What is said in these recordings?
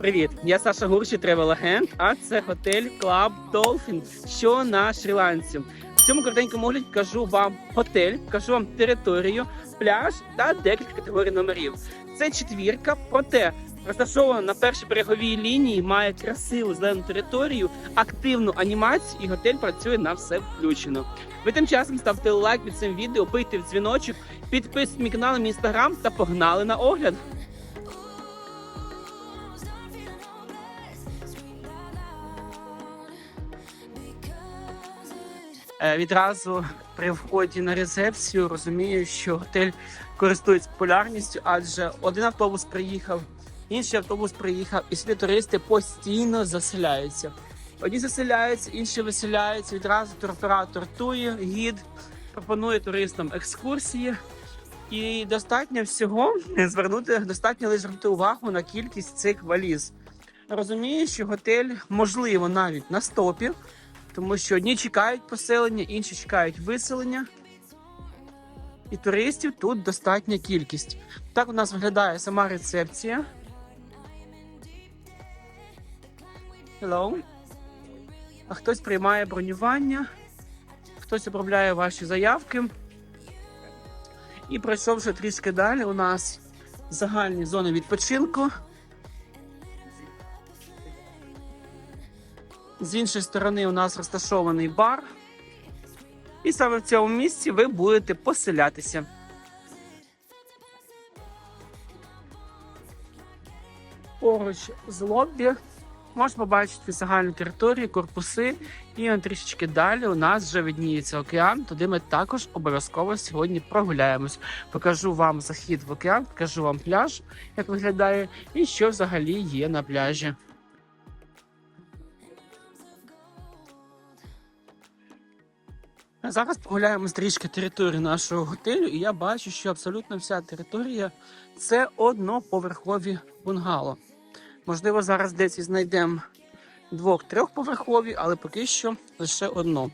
Привіт, я Саша Гурші, тревел агент, а це готель Club Dolphin, що на Шрі-Ланці. В цьому коротенькому огляді кажу вам готель, кажу вам територію, пляж та декілька категорій номерів. Це четвірка, проте розташована на першій береговій лінії, має красиву зелену територію, активну анімацію і готель працює на все включено. Ви тим часом ставте лайк під цим відео, бийте в дзвіночок, підписуйтесь на мій канал, на мій інстаграм та погнали на огляд. Відразу при вході на рецепцію розумію, що готель користується популярністю, адже один автобус приїхав, інший автобус приїхав, і сюди туристи постійно заселяються. Одні заселяються, інші виселяються. Відразу туроператор тує, гід пропонує туристам екскурсії. І достатньо всього звернути достатньо лише звернути увагу на кількість цих валіз. Розумію, що готель можливо навіть на стопі, тому що одні чекають поселення, інші чекають виселення. І туристів тут достатня кількість. Так у нас виглядає сама рецепція. Hello. А хтось приймає бронювання, хтось обробляє ваші заявки. І пройшовши трішки далі, у нас загальні зони відпочинку. З іншої сторони у нас розташований бар. І саме в цьому місці ви будете поселятися. Поруч з лоббі можна побачити загальну територію, корпуси. І трішечки далі у нас вже видніється океан. Туди ми також обов'язково сьогодні прогуляємось. Покажу вам захід в океан, покажу вам пляж, як виглядає, і що взагалі є на пляжі. Зараз прогуляємо трішки територію нашого готелю, і я бачу, що абсолютно вся територія це одноповерхові бунгало. Можливо, зараз десь і знайдемо двох-трьохповерхові, але поки що лише одно.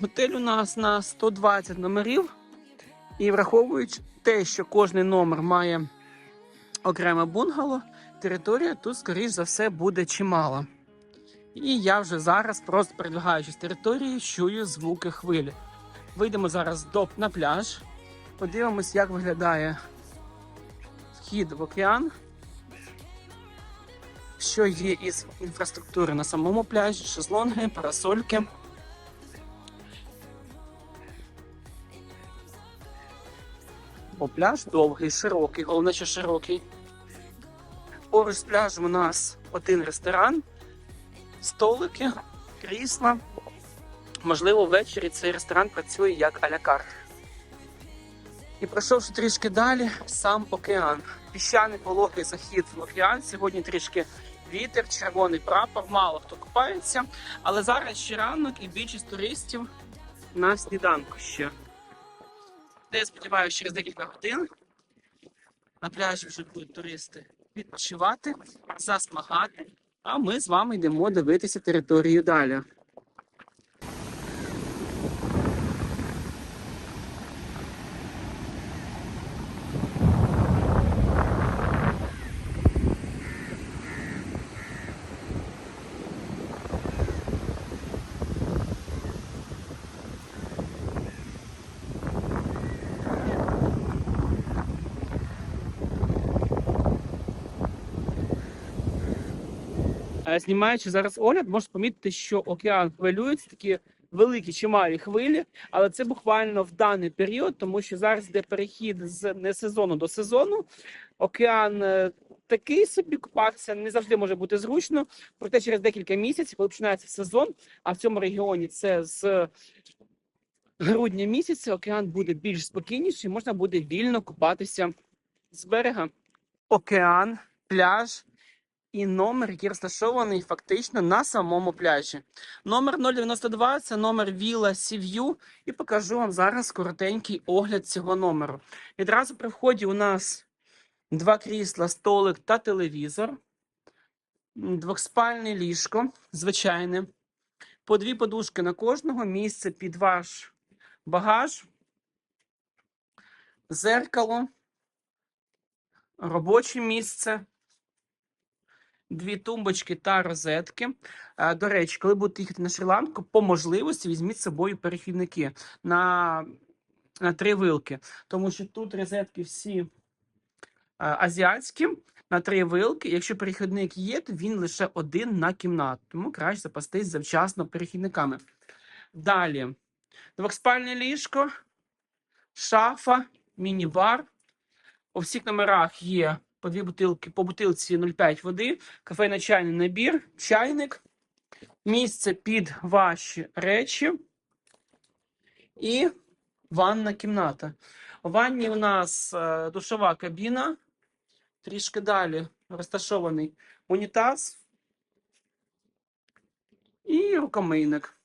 Готель у нас на 120 номерів, і враховуючи те, що кожний номер має окреме бунгало, територія тут, скоріш за все, буде чимала. І я вже зараз, просто передвигаючись територією, чую звуки хвилі. Вийдемо зараз до, на пляж, подивимось, як виглядає вхід в океан, що є із інфраструктури на самому пляжі, шезлонги, парасольки. Бо пляж довгий, широкий, головне, що широкий. Поруч з пляжем у нас один ресторан столики, крісла. Можливо, ввечері цей ресторан працює як аля карт. І пройшовши трішки далі, сам океан. Піщаний пологий захід в океан. Сьогодні трішки вітер, червоний прапор, мало хто купається. Але зараз ще ранок і більшість туристів на сніданку ще. Де я сподіваюся, через декілька годин на пляжі вже будуть туристи відпочивати, засмагати. А ми з вами йдемо дивитися територію далі. Знімаючи зараз огляд, можна помітити, що океан хвилюється, такі великі чималі хвилі, але це буквально в даний період, тому що зараз йде перехід з не сезону до сезону. Океан е, такий собі купатися не завжди може бути зручно. Проте через декілька місяців, коли починається сезон, а в цьому регіоні це з грудня місяця, океан буде більш спокійніший, можна буде вільно купатися з берега. Океан, пляж і номер, який розташований фактично на самому пляжі. Номер 092 це номер Віла Сів'ю, і покажу вам зараз коротенький огляд цього номеру. Відразу при вході у нас два крісла, столик та телевізор, двохспальне ліжко, звичайне, по дві подушки на кожного, місце під ваш багаж, зеркало, робоче місце. Дві тумбочки та розетки. Е, До речі, коли будете їхати на Шрі-Ланку, по можливості візьміть з собою перехідники на, на три вилки, тому що тут розетки всі е, азіатські на три вилки. Якщо перехідник є, то він лише один на кімнату. Тому краще запастись завчасно перехідниками. Далі двохспальне ліжко, шафа, міні-бар. У всіх номерах є по дві бутилки, по бутилці 0,5 води, кафейно-чайний набір, чайник, місце під ваші речі і ванна кімната. У ванні у нас е, душова кабіна, трішки далі розташований унітаз і рукомийник.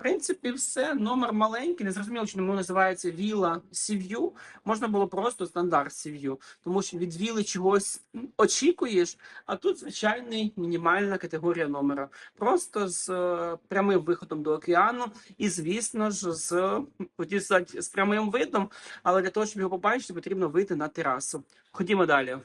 Принципі, все. Номер маленький. Не зрозуміло, чому називається Віла Сів'ю. Можна було просто стандарт Сів'ю, тому що від віли чогось очікуєш, а тут звичайний мінімальна категорія номера. Просто з е, прямим виходом до океану, і, звісно ж, з з прямим видом, але для того, щоб його побачити, потрібно вийти на терасу. Ходімо далі.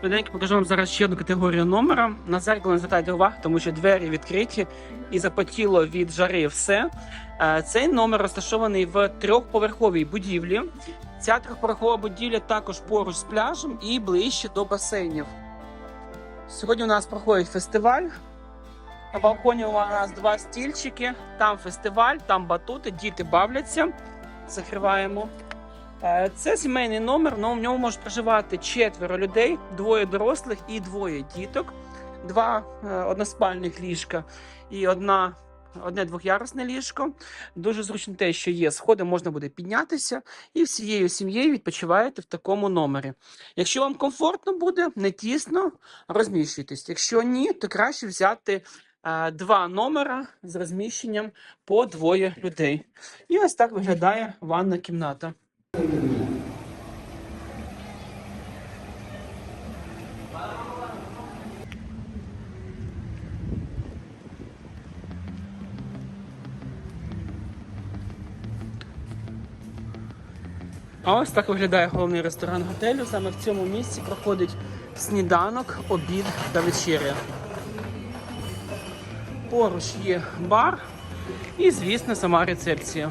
Швиденько покажу вам зараз ще одну категорію номера. На зеркало не звертайте увагу, тому що двері відкриті і запотіло від жари все. Е, Цей номер розташований в трьохповерховій будівлі. Ця трьохповерхова будівля також поруч з пляжем і ближче до басейнів. Сьогодні у нас проходить фестиваль. На балконі у нас два стільчики, там фестиваль, там батути, діти бавляться. Закриваємо. Е, Це сімейний номер, але в ньому можуть проживати четверо людей, двоє дорослих і двоє діток, два е, односпальних ліжка і одна, одне двохярусне ліжко. Дуже зручно те, що є сходи, можна буде піднятися і всією сім'єю відпочиваєте в такому номері. Якщо вам комфортно буде, не тісно, розміщуйтесь. Якщо ні, то краще взяти е, два номера з розміщенням по двоє людей. І ось так виглядає ванна кімната. А ось так виглядає головний ресторан готелю. Саме в цьому місці проходить сніданок, обід та вечеря. Поруч є бар і, звісно, сама рецепція.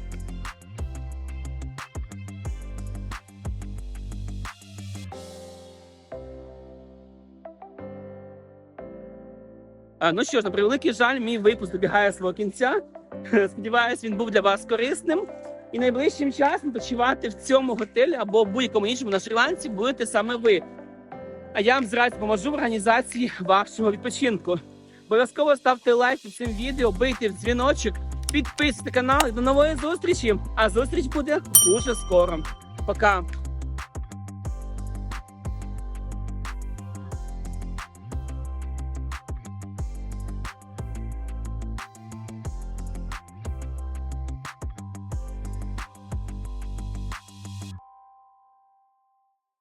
Ну що ж, на превеликий жаль, мій випуск добігає свого кінця. Сподіваюсь, він був для вас корисним. І найближчим часом почувати в цьому готелі або будь-якому іншому на Шрі-Ланці будете саме ви. А я вам зразу поможу в організації вашого відпочинку. Обов'язково ставте лайк під цим відео, бийте в дзвіночок, підписуйте канал і до нової зустрічі. А зустріч буде дуже скоро. Пока.